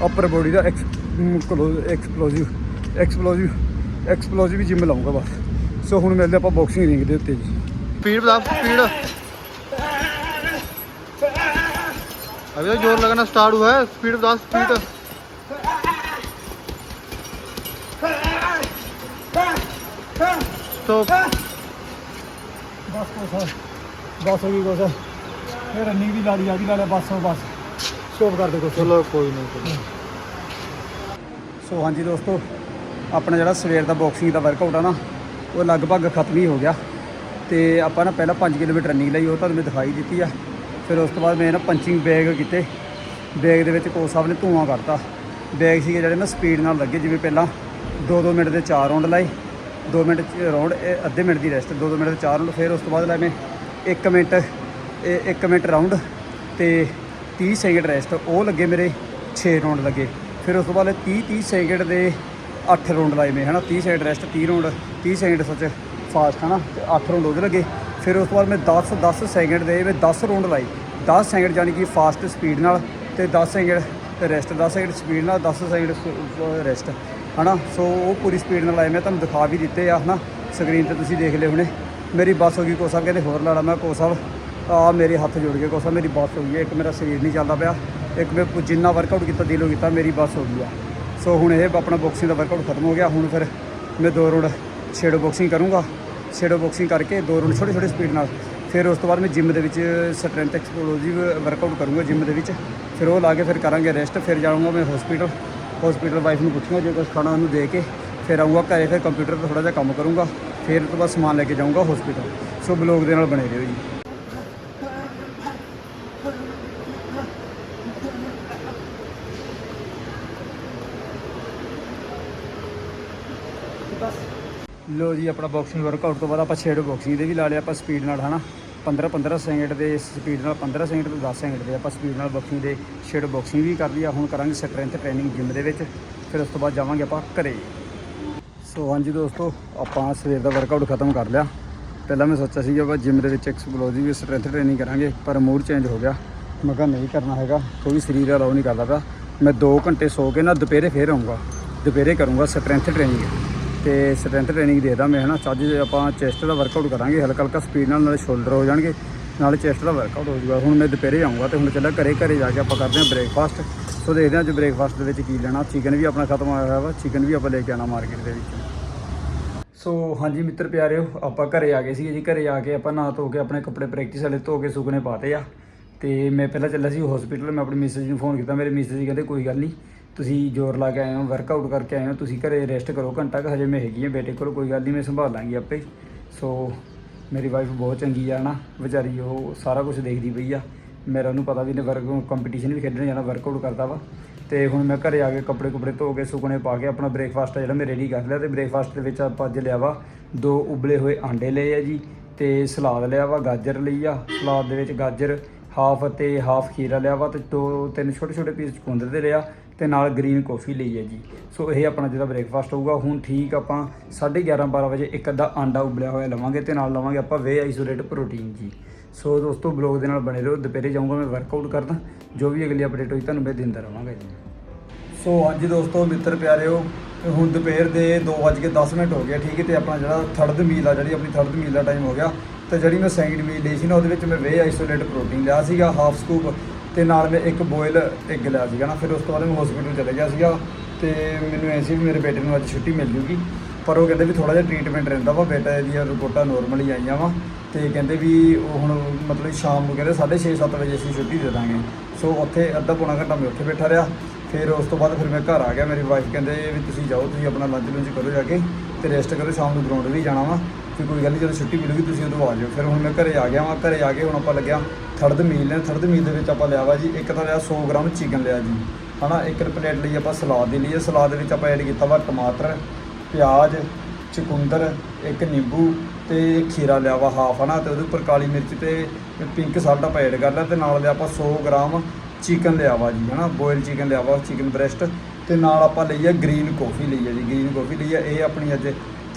ਅਪਰ ਬੋਡੀ ਦਾ ਐਕਸਪਲੋਸਿਵ ਐਕਸਪਲੋਸਿਵ ਐਕਸਪਲੋਸਿਵ ਜਿਮ ਲਾਉਂਗਾ ਬਸ ਸੋ ਹੁਣ ਮਿਲਦੇ ਆਪਾਂ ਬਾਕਸਿੰਗ ਰਿੰਗ ਦੇ ਉੱਤੇ ਜੀ स्पीड बता स्पीड अभी तो जोर लगाना स्टार्ट हुआ है स्पीड बता स्पीड तो ਬਸ ਕੋਸਾ ਬਸ ਹੋ ਗਈ ਕੋਸਾ ਫਿਰ ਰਨਿੰਗ ਵੀ ਲਾ ਲਈ ਆ ਵੀ ਸ਼ੋਪ ਕਰ ਦਿਓ ਕੁਛ। ਚਲੋ ਕੋਈ ਨਹੀਂ ਸੋ ਹਾਂਜੀ ਦੋਸਤੋ ਆਪਣਾ ਜਿਹੜਾ ਸਵੇਰ ਦਾ ਬਾਕਸਿੰਗ ਦਾ ਵਰਕਆਊਟ ਆ ਨਾ ਉਹ ਲਗਭਗ ਖਤਮ ਹੀ ਹੋ ਗਿਆ। ਤੇ ਆਪਾਂ ਨਾ ਪਹਿਲਾਂ 5 ਕਿਲੋਮੀਟਰ ਰਨਿੰਗ ਲਈ ਉਹ ਤੁਹਾਨੂੰ ਮੈਂ ਦਿਖਾਈ ਦਿੱਤੀ ਆ। ਫਿਰ ਉਸ ਤੋਂ ਬਾਅਦ ਮੈਂ ਨਾ ਪੰਚਿੰਗ ਬੈਗ ਕੀਤੇ। ਬੈਗ ਦੇ ਵਿੱਚ ਕੋਚ ਸਾਹਿਬ ਨੇ ਧੂਆਂ ਕਰਤਾ। ਬੈਗ ਸੀਗੇ ਜਿਹੜੇ ਨਾ ਸਪੀਡ ਨਾਲ ਲੱਗੇ ਜਿਵੇਂ ਪਹਿਲਾਂ 2-2 ਮਿੰਟ ਦੇ 4 ਰਾਉਂਡ ਲਾਏ। 2 ਮਿੰਟ ਰਾਉਂਡ ਅੱਧੇ ਮਿੰਟ ਦੀ ਰੈਸਟ 2-2 ਮਿੰਟ ਦੇ 4 ਰਾਉਂਡ ਫਿਰ ਉਸ ਤੋਂ ਬਾਅਦ ਲਾਏ ਮੈਂ 1 ਮਿੰਟ ਇਹ 1 ਮਿੰਟ ਰਾਉਂਡ ਤੇ 30 ਸੈਕਿੰਡ ਰੈਸਟ ਉਹ ਲੱਗੇ ਮੇਰੇ 6 ਰਾਉਂਡ ਲੱਗੇ। ਫਿਰ ਉਸ ਤੋਂ ਬਾਅਦ 30 30 ਸੈਕਿੰਡ ਦੇ 8 ਰਾਉਂਡ ਲਾਏ ਮੈਂ, ਹਨਾ? 30 ਸੈਕਿੰਡ ਰੈਸਟ 30 ਰਾਉਂਡ 30 ਸੈਕਿੰਡ ਸੱਚ ਫਾਸਟ ਹਨਾ? ਤੇ 8 ਰਾਉਂਡ ਉਹਦੇ ਲੱਗੇ। ਫਿਰ ਉਸ ਤੋਂ ਬਾਅਦ ਮੈਂ 10 10 ਸੈਕਿੰਡ ਦੇ ਮੈਂ 10 ਰਾਉਂਡ ਲਾਏ। 10 ਸੈਕਿੰਡ ਜਾਨੀ ਕਿ ਫਾਸਟ ਸਪੀਡ ਨਾਲ ਤੇ 10 ਸੈਕਿੰਡ ਰੈਸਟ 10 ਸੈਕਿੰਡ ਸਪੀਡ ਨਾਲ 10 ਸੈਕਿੰਡ ਰੈਸਟ ਹਨਾ? ਸੋ ਉਹ ਪੂਰੀ ਸਪੀਡ ਨਾਲ ਲਾਏ ਮੈਂ, ਤੁਹਾਨੂੰ ਦਿਖਾ ਵੀ ਦਿੱਤੇ ਆ, ਹਨਾ? ਸਕਰੀਨ ਤੇ ਤੁਸੀਂ ਦੇਖ ਲਿਓ ਹੁਣੇ। ਮੇਰੀ ਬੱਸ ਹੋ ਗਈ ਕੋ ਸਾਹਿਬ ਕਹਿੰਦੇ ਹੋਰ ਲਾਣਾ ਮੈਂ ਕੋ ਸਾਹਿਬ ਆ ਮੇਰੇ ਹੱਥ ਜੋੜ ਗਏ ਕੋ ਸਾਹਿਬ ਮੇਰੀ ਬੱਸ ਹੋ ਗਈ ਹੈ। ਇੱਕ ਮੇਰਾ ਸਰੀਰ ਨਹੀਂ ਚੱਲਦਾ ਪਿਆ। ਇੱਕ ਮੈਂ ਜਿੰਨਾ ਵਰਕਆਊਟ ਕੀਤਾ, ਦਿਲੋਂ ਕੀਤਾ, ਮੇਰੀ ਬੱਸ ਹੋ ਗਈ ਆ। ਸੋ ਹੁਣ ਇਹ ਆਪਣਾ ਬਾਕਸਿੰਗ ਦਾ ਵਰਕਆਊਟ ਖਤਮ ਹੋ ਗਿਆ। ਹੁਣ ਫਿਰ ਮੈਂ ਦੋ ਰਾਉਂਡ ਸ਼ੇਡੋ ਬਾਕਸਿੰਗ ਕਰੂੰਗਾ। ਸ਼ੇਡੋ ਬਾਕਸਿੰਗ ਕਰਕੇ ਦੋ ਰਾਉਂਡ ਛੋਟੇ ਛੋਟੇ ਸਪੀਡ ਨਾਲ। ਫਿਰ ਉਸ ਤੋਂ ਬਾਅਦ ਮੈਂ ਜਿਮ ਦੇ ਵਿੱਚ ਸਟਰੈਂਥ ਐਕਸਪਲੋਸਿਵ ਵਰਕਆਊਟ ਕਰੂੰਗਾ ਜਿਮ ਦੇ ਵਿੱਚ। ਫਿਰ ਉਹ ਲਾ ਕੇ ਫਿਰ ਕਰਾਂਗੇ ਰੈਸਟ ਫਿਰ ਜਾਊਂਗਾ ਮੈਂ ਹਸਪੀਟਲ ਹਸਪੀਟਲ ਵਾਈਫ ਨੂੰ ਪੁੱਛੂੰਗਾ, ਜੇ ਕੁਝ ਖਾਣਾ ਉਹਨੂੰ ਦੇ ਕੇ। ਫਿਰ ਆਊਂਗਾ ਘਰੇ, ਫਿਰ ਕੰਪਿਊਟਰ ਤੇ ਥੋੜਾ ਜਿਹਾ ਕੰਮ ਕਰੂੰਗਾ। ਫਿਰ ਉਸ ਤੋਂ ਬਾਅਦ ਸਮਾਨ ਲੈ ਕੇ ਜਾਊਂਗਾ ਹਸਪੀਟਲ ਸੋ ਬਲੌਗ ਦੇ ਨਾਲ ਬਣੇ ਰਹੋ ਜੀ। ਲੋ ਜੀ, ਆਪਣਾ ਬਾਕਸਿੰਗ ਵਰਕਆਊਟ ਤੋਂ ਬਾਅਦ ਆਪਾਂ ਸ਼ੇਡੋ ਬਾਕਸਿੰਗ ਦੇ ਵੀ ਲਾ ਲਿਆ ਆਪਾਂ ਸਪੀਡ ਨਾਲ, ਹਨਾ? 15 15 ਸੈਕਿੰਡ ਦੇ ਸਪੀਡ ਨਾਲ 15 ਸੈਕਿੰਡ ਤੋਂ 10 ਸੈਕਿੰਡ ਦੇ ਆਪਾਂ ਸਪੀਡ ਨਾਲ ਬਾਕਸਿੰਗ ਦੇ ਛੇੜੋ ਬਾਕਸਿੰਗ ਵੀ ਕਰ ਲਈ ਆ। ਹੁਣ ਕਰਾਂਗੇ ਸਟਰੈਂਥ ਟ੍ਰੇਨਿੰਗ ਜਿਮ ਦੇ ਵਿੱਚ, ਫਿਰ ਉਸ ਤੋਂ ਬਾਅਦ ਜਾਵਾਂਗੇ ਆਪਾਂ ਘਰੇ। ਸੋ ਹਾਂਜੀ ਦੋਸਤੋ, ਆਪਾਂ ਸਵੇਰ ਦਾ ਵਰਕਆਊਟ ਖਤਮ ਕਰ ਲਿਆ। ਪਹਿਲਾਂ ਮੈਂ ਸੋਚਿਆ ਸੀ ਕਿ ਆਪਾਂ ਜਿਮ ਦੇ ਵਿੱਚ ਐਕਸਪਲੋਸਿਵ ਸਟਰੈਂਥ ਟ੍ਰੇਨਿੰਗ ਕਰਾਂਗੇ, ਪਰ ਮੂਡ ਚੇਂਜ ਹੋ ਗਿਆ। ਮੈਂ ਕਿਹਾ ਨਹੀਂ ਕਰਨਾ ਹੈਗਾ ਕਿਉਂਕਿ ਸਰੀਰ ਅਲਾਉ ਨਹੀਂ ਕਰਦਾ ਪਿਆ। ਮੈਂ 2 ਘੰਟੇ ਸੋ ਕੇ ਨਾ ਦੁਪਹਿਰੇ ਫੇਰ ਆਉਂਗਾ ਦੁਪਹਿਰੇ ਕਰੂੰਗਾ ਸਟਰੈਂਥ ਟ੍ਰੇਨਿੰਗ ਤੇ ਸਟਰੈਂਥ ਟ੍ਰੇਨਿੰਗ ਦੇਦਾ ਮੈਂ ਹਨਾ? ਚੱਜ ਦੇ ਆਪਾਂ ਚੈਸਟ ਦਾ ਵਰਕਆਊਟ ਕਰਾਂਗੇ, ਹਲਕਾ ਹਲਕਾ ਸਪੀਡ ਨਾਲ, ਨਾਲੇ ਸ਼ੋਲਡਰ ਹੋ ਜਾਣਗੇ, ਨਾਲੇ ਚੈਸਟ ਦਾ ਵਰਕਆਊਟ ਹੋ ਜਾਊਗਾ। ਹੁਣ ਮੈਂ ਦੁਪਹਿਰੇ ਆਉਂਗਾ ਤੇ ਹੁਣ ਚੱਲਾਂ ਘਰੇ ਘਰੇ ਜਾ ਕੇ ਆਪਾਂ ਕਰਦੇ ਹਾਂ ਬ੍ਰੇਕਫਾਸਟ ਸੋ ਦੇਖਦੇ ਹਾਂ ਅੱਜ ਬ੍ਰੇਕਫਾਸਟ ਦੇ ਵਿੱਚ ਕੀ ਲੈਣਾ। ਚਿਕਨ ਵੀ ਆਪਣਾ ਖਤਮ ਹੋਇਆ ਹੋਇਆ ਵਾ ਚਿਕਨ ਵੀ ਆਪਾਂ ਲੈ ਕੇ ਆਣਾ ਮਾਰਕੀਟ ਦੇ ਵਿੱਚ। ਸੋ ਹਾਂਜੀ ਮਿੱਤਰ ਪਿਆਰਿਓ, ਆਪਾਂ ਘਰੇ ਆ ਗਏ ਸੀਗੇ ਜੀ। ਘਰੇ ਆ ਕੇ ਆਪਾਂ ਨਹਾ ਧੋ ਕੇ ਆਪਣੇ ਕੱਪੜੇ ਪ੍ਰੈਕਟਿਸ ਵਾਲੇ ਧੋ ਕੇ ਸੁਕਣੇ ਪਾਤੇ ਆ। ਤੇ ਮੈਂ ਪਹਿਲਾਂ ਚੱਲਿਆ ਸੀ ਹਸਪੀਟਲ ਮੈਂ ਆਪਣੀ ਮਿਸਿਸ ਨੂੰ ਫੋਨ ਕੀਤਾ। ਮੇਰੇ ਮਿਸਿਸ ਜੀ ਕਹਿੰਦੇ, ਕੋਈ ਗੱਲ ਨਹੀਂ ਤੁਸੀਂ ਜ਼ੋਰ ਲਾ ਕੇ ਆਏ ਹੋ ਵਰਕਆਊਟ ਕਰਕੇ ਆਏ ਹੋ, ਤੁਸੀਂ ਘਰੇ ਰੈਸਟ ਕਰੋ, ਘੰਟਾ ਕੁ ਹਜੇ ਮੈਂ ਹੈਗੀ ਹਾਂ ਬੇਟੇ ਕੋਲ, ਕੋਈ ਗੱਲ ਨਹੀਂ ਮੈਂ ਸੰਭਾਲ ਲਾਂਗੀ ਆਪੇ ਸੋ ਮੇਰੀ ਵਾਈਫ ਬਹੁਤ ਚੰਗੀ ਆ ਨਾ ਵਿਚਾਰੀ ਉਹ ਸਾਰਾ ਕੁਝ ਦੇਖਦੀ ਪਈ ਆ। ਮੇਰਾ ਉਹਨੂੰ ਪਤਾ ਵੀ ਨੇ ਵਰਕ ਕੰਪੀਟੀਸ਼ਨ ਵੀ ਖੇਡਣ ਜਾਣਾ ਵਰਕਆਊਟ ਕਰਦਾ ਵਾ। ਤੇ ਹੁਣ ਮੈਂ ਘਰੇ ਆ ਕੇ ਕੱਪੜੇ ਕੁਪੜੇ ਧੋ ਕੇ, ਸੁਕਣੇ ਪਾ ਕੇ ਆਪਣਾ ਬ੍ਰੇਕਫਾਸਟ ਆ ਜਿਹੜਾ ਮੈਂ ਰੈਡੀ ਕਰ ਲਿਆ ਤੇ ਬ੍ਰੇਕਫਾਸਟ ਦੇ ਵਿੱਚ ਆਪਾਂ ਅੱਜ ਲਿਆ ਵਾ ਦੋ ਉਬਲੇ ਹੋਏ ਆਂਡੇ ਲਏ ਆ ਜੀ ਤੇ ਸਲਾਦ ਲਿਆ ਵਾ, ਗਾਜਰ ਲਈ ਆ। ਸਲਾਦ ਦੇ ਵਿੱਚ ਗਾਜਰ ਹਾਫ ਤੇ ਹਾਫ ਖੀਰਾ ਲਿਆ ਵਾ ਤੇ ਦੋ ਤਿੰਨ ਛੋਟੇ ਛੋਟੇ ਪੀਸ ਚੁਕੰਦਰ ਦੇ ਲਿਆ। ਤੇ ਨਾਲ ਗ੍ਰੀਨ ਕਾਫੀ ਲਈ ਹੈ ਜੀ। ਸੋ ਇਹ ਆਪਣਾ ਜਿਹੜਾ ਬ੍ਰੇਕਫਾਸਟ ਹੋਊਗਾ, ਹੁਣ ਠੀਕ ਆਪਾਂ 11:30 12 ਵਜੇ ਇੱਕ ਅੱਧਾ ਆਂਡਾ ਉਬਲਿਆ ਹੋਇਆ ਲਵਾਂਗੇ ਤੇ ਨਾਲ ਲਵਾਂਗੇ ਆਪਾਂ ਵੇ ਆਈਸੋਲੇਟ ਪ੍ਰੋਟੀਨ ਜੀ। ਸੋ ਦੋਸਤੋ ਬਲੌਗ ਦੇ ਨਾਲ ਬਣੇ ਰਹੋ, ਦੁਪਹਿਰੇ ਜਾਊਂਗਾ ਮੈਂ ਵਰਕਆਊਟ ਕਰਦਾ, ਜੋ ਵੀ ਅਗਲੀ ਅਪਡੇਟ ਹੋਈ ਤੁਹਾਨੂੰ ਮੈਂ ਦਿੰਦਾ ਰਹਾਂਗਾ ਜੀ। ਸੋ ਹਾਂਜੀ ਦੋਸਤੋ ਮਿੱਤਰ ਪਿਆਰਿਓ ਤੇ ਹੁਣ ਦੁਪਹਿਰ ਦੇ 2:10 ਮਿੰਟ ਹੋ ਗਿਆ ਠੀਕ ਹੈ, ਤੇ ਆਪਣਾ ਜਿਹੜਾ ਥਰਡ ਮੀਲ ਆ, ਜਿਹੜੀ ਆਪਣੀ ਥਰਡ ਮੀਲ ਦਾ ਟਾਈਮ ਹੋ ਗਿਆ, ਤੇ ਜਿਹੜੀ ਮੈਂ ਸੈਕਿੰਡ ਮੀਲ ਲਈ ਸੀ ਨਾ, ਉਹਦੇ ਵਿੱਚ ਮੈਂ ਵੇ ਆਈਸੋਲੇਟ ਪ੍ਰੋਟੀਨ ਲਿਆ ਸੀਗਾ ਹਾਫ ਸਕੂਪ ਤੇ ਨਾਲ ਮੈਂ ਇੱਕ ਬੋਇਲ ਇੱਕ ਲਿਆ ਸੀਗਾ ਨਾ, ਫਿਰ ਉਸ ਤੋਂ ਬਾਅਦ ਮੈਂ ਹਸਪੀਟਲ ਚਲੇ ਗਿਆ ਸੀਗਾ ਤੇ ਮੈਨੂੰ ਐ ਸੀ ਵੀ ਮੇਰੇ ਬੇਟੇ ਨੂੰ ਅੱਜ ਛੁੱਟੀ ਮਿਲ ਜੂਗੀ। ਪਰ ਉਹ ਕਹਿੰਦੇ ਵੀ ਥੋੜਾ ਜਿਹਾ ਟ੍ਰੀਟਮੈਂਟ ਰਹਿੰਦਾ ਵਾ, ਬੇਟਾ ਦੀਆਂ ਰਿਪੋਰਟਾਂ ਨੋਰਮਲ ਹੀ ਆਈਆਂ ਵਾ ਤੇ ਕਹਿੰਦੇ ਵੀ ਉਹ ਹੁਣ ਮਤਲਬ ਸ਼ਾਮ ਨੂੰ ਕਹਿੰਦੇ 6:30 7 ਵਜੇ ਅਸੀਂ ਛੁੱਟੀ ਦੇ ਦਾਂਗੇ। ਸੋ ਉੱਥੇ ਅੱਧਾ ਪੌਣਾ ਘੰਟਾ ਮੈਂ ਉੱਥੇ ਬੈਠਾ ਰਿਹਾ, ਫਿਰ ਉਸ ਤੋਂ ਬਾਅਦ ਫਿਰ ਮੈਂ ਘਰ ਆ ਗਿਆ। ਮੇਰੀ ਵਾਈਫ ਕਹਿੰਦੇ ਵੀ ਤੁਸੀਂ ਜਾਓ, ਤੁਸੀਂ ਆਪਣਾ ਲੰਚ ਲੁੰਚ ਕਰੋ ਜਾ ਕੇ ਤੇ ਰੈਸਟ ਕਰੋ, ਸ਼ਾਮ ਨੂੰ ਗਰਾਊਂਡ ਵੀ ਜਾਣਾ ਵਾ ਤੇ ਕੋਈ ਗੱਲ ਨਹੀਂ ਜਦੋਂ ਛੁੱਟੀ ਮਿਲੂਗੀ ਤੁਸੀਂ ਉਦੋਂ ਆ ਜਾਓ ਫਿਰ ਹੁਣ ਮੈਂ ਘਰੇ ਆ ਗਿਆ ਵਾਂ, ਘਰੇ ਆ ਕੇ ਹੁਣ ਆਪਾਂ ਲੱਗਿਆ ਥਰਡ ਮੀਲ ਨੇ ਥਰਡ ਮੀਲ ਦੇ ਵਿੱਚ ਆਪਾਂ ਲਿਆ ਵਾ ਜੀ, ਇੱਕ ਤਾਂ ਲਿਆ 100 ਗ੍ਰਾਮ ਚਿਕਨ ਲਿਆ ਜੀ। ਹਨਾ, ਇੱਕ ਪਲੇਟ ਲਈ ਆਪਾਂ ਸਲਾਦ ਦੇ ਲਈ ਸਲਾਦ ਦੇ ਵਿੱਚ ਆਪਾਂ ਐਡ ਕੀਤਾ ਵਾ ਟਮਾਟਰ, ਪਿਆਜ਼, ਚਕੁੰਦਰ, ਇੱਕ ਨਿੰਬੂ ਤੇ ਖੀਰਾ ਲਿਆ ਵਾ ਹਾਫ ਹਨਾ। ਤੇ ਉਹਦੇ ਉੱਪਰ ਕਾਲੀ ਮਿਰਚ ਤੇ ਪਿੰਕ ਸਾਲਟ ਆਪਾਂ ਐਡ ਕਰ ਲਿਆ ਤੇ ਨਾਲ ਲਿਆ ਆਪਾਂ 100 ਗ੍ਰਾਮ ਚਿਕਨ ਲਿਆ ਵਾ ਜੀ, ਹਨਾ। ਬੋਇਲ ਚਿਕਨ ਲਿਆ ਵਾ ਚਿਕਨ ਬ੍ਰੈਸਟ ਤੇ ਨਾਲ ਆਪਾਂ ਲਈ ਆ ਗ੍ਰੀਨ ਕਾਫੀ ਲਈ ਆ ਜੀ। ਗ੍ਰੀਨ ਕਾਫੀ ਲਈ ਆ ਇਹ ਆਪਣੀ ਅੱਜ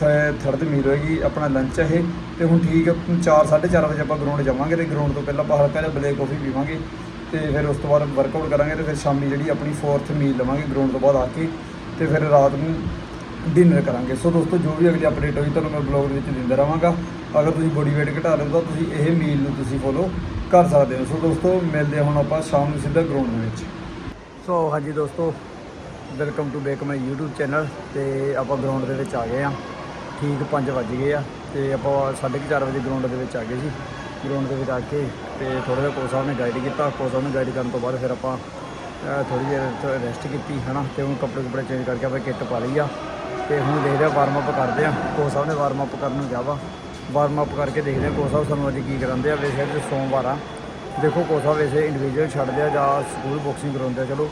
ਥਰਡ ਮੀਲ ਹੋਏਗੀ, ਆਪਣਾ ਲੰਚ ਇਹ, ਤੇ ਹੁਣ ਠੀਕ 4 4:30 ਵਜੇ ਆਪਾਂ ਗਰਾਊਂਡ ਜਾਵਾਂਗੇ ਤੇ ਗਰਾਊਂਡ ਤੋਂ ਪਹਿਲਾਂ ਆਪਾਂ ਹਲਕਾ ਜਿਹਾ ਬਲੈਕ ਕਾਫੀ ਪੀਵਾਂਗੇ ਤੇ ਫਿਰ ਉਸ ਤੋਂ ਬਾਅਦ ਵਰਕਆਊਟ ਕਰਾਂਗੇ ਤੇ ਫਿਰ ਸ਼ਾਮੀ ਜਿਹੜੀ ਆਪਣੀ ਫੋਰਥ ਮੀਲ ਲਵਾਂਗੇ ਗਰਾਊਂਡ ਤੋਂ ਬਾਅਦ ਆ ਕੇ ਤੇ ਫਿਰ ਰਾਤ ਨੂੰ ਡਿਨਰ ਕਰਾਂਗੇ। ਸੋ ਦੋਸਤੋ, ਜੋ ਵੀ ਅਗਲੀ ਅਪਡੇਟ ਹੋਈ, ਤੁਹਾਨੂੰ ਮੈਂ ਬਲੌਗ ਦੇ ਵਿੱਚ ਦਿੰਦਾ ਰਹਾਂਗਾ। ਅਗਰ ਤੁਸੀਂ ਬੋਡੀ weight ਘਟਾ ਰਹੇ ਹੋ, ਤਾਂ ਤੁਸੀਂ ਇਹ ਮੀਲ ਨੂੰ ਤੁਸੀਂ ਫੋਲੋ ਕਰ ਸਕਦੇ ਹੋ। ਸੋ ਦੋਸਤੋ, ਮਿਲਦੇ ਹੁਣ ਆਪਾਂ ਸ਼ਾਮ ਨੂੰ ਸਿੱਧਾ ਗਰਾਊਂਡ ਦੇ ਵਿੱਚ। ਸੋ ਹਾਂਜੀ ਦੋਸਤੋ welcome to back my YouTube channel ਤੇ ਆਪਾਂ ਗਰਾਊਂਡ ਦੇ ਵਿੱਚ ਆ ਗਏ ਆ ਠੀਕ 5 ਵੱਜ ਗਏ ਆ ਤੇ ਆਪਾਂ 4:30 ਵਜੇ ਗਰਾਊਂਡ ਦੇ ਵਿੱਚ ਆ ਗਏ ਸੀ। ਗਰਾਊਂਡ ਦੇ ਵਿੱਚ ਆ ਕੇ ਤੇ ਥੋੜਾ ਜਿਹਾ ਕੋਚ ਸਾਹਿਬ ਨੇ ਗਾਈਡ ਕੀਤਾ। ਕੋਚ ਸਾਹਿਬ ਨੇ ਗਾਈਡ ਕਰਨ ਤੋਂ ਬਾਅਦ ਫਿਰ ਆਪਾਂ ਥੋੜੀ ਜਿਹੀ ਰੈਸਟ ਕੀਤੀ, ਹਨਾ? ਤੇ ਹੁਣ ਕੱਪੜੇ ਕੁਪੜੇ ਚੇਂਜ ਕਰਕੇ ਆਪਾਂ ਕਿੱਟ ਪਾ ਲਈ ਆ। ਤੇ ਹੁਣ ਦੇਖਦੇ ਆ ਵਾਰਮ ਅਪ ਕਰਦੇ ਆ। ਕੋਚ ਸਾਹਿਬ ਨੇ ਵਾਰਮ ਅਪ ਕਰਨ ਨੂੰ ਕਿਹਾ ਵਾ। ਵਾਰਮ ਅਪ ਕਰਕੇ ਦੇਖਦੇ ਆ ਕੋਚ ਸਾਹਿਬ ਸਾਨੂੰ ਅੱਜ ਕੀ ਕਰਾਉਂਦੇ ਆ। ਵੈਸੇ ਅੱਜ ਸੋਮਵਾਰ ਆ। ਦੇਖੋ ਕੋਚ ਸਾਹਿਬ ਵੈਸੇ ਇੰਡੀਵਿਜੂਅਲ ਛੱਡਦੇ ਆ ਜਾਂ ਸਕੂਲ ਬਾਕਸਿੰਗ ਕਰਾਉਂਦੇ ਆ। ਚਲੋ,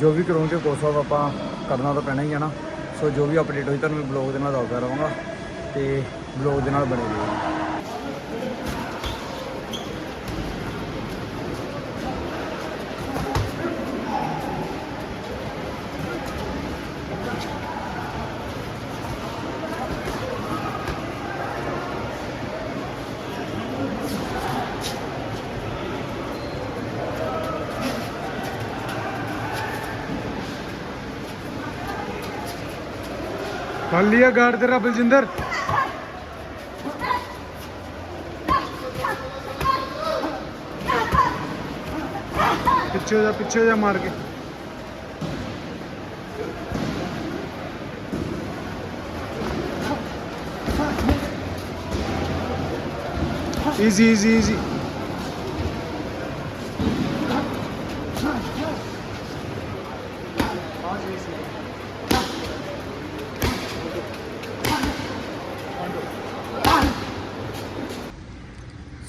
ਜੋ ਵੀ ਕਰਾਉਂਗੇ ਕੋਚ ਸਾਹਿਬ ਆਪਾਂ ਕਰਨਾ ਤਾਂ ਪੈਣਾ ਹੀ ਆ ਨਾ। ਸੋ ਜੋ ਵੀ ਅਪਡੇਟ ਹੋਈ ਤੁਹਾਨੂੰ ਮੈਂ ਬਲੌਗ ਦੇ ਨਾਲ ਦੱਸਦਾ ਰਹੂੰਗਾ ਤੇ ਬਲੌਗ ਦੇ ਨਾਲ ਬਣੇ ਰਹੋ। ਫੜ ਲਿਆ ਗਾਰਡ ਤੇਰਾ ਬਲਜਿੰਦਰ ਪਿੱਛੇ ਹੋ ਜਾ ਪਿੱਛੇ ਹੋ ਜਾ ਮਾਰ ਕੇ ਈਜ਼ੀ ਈਜ਼ੀ ਈਜ਼ੀ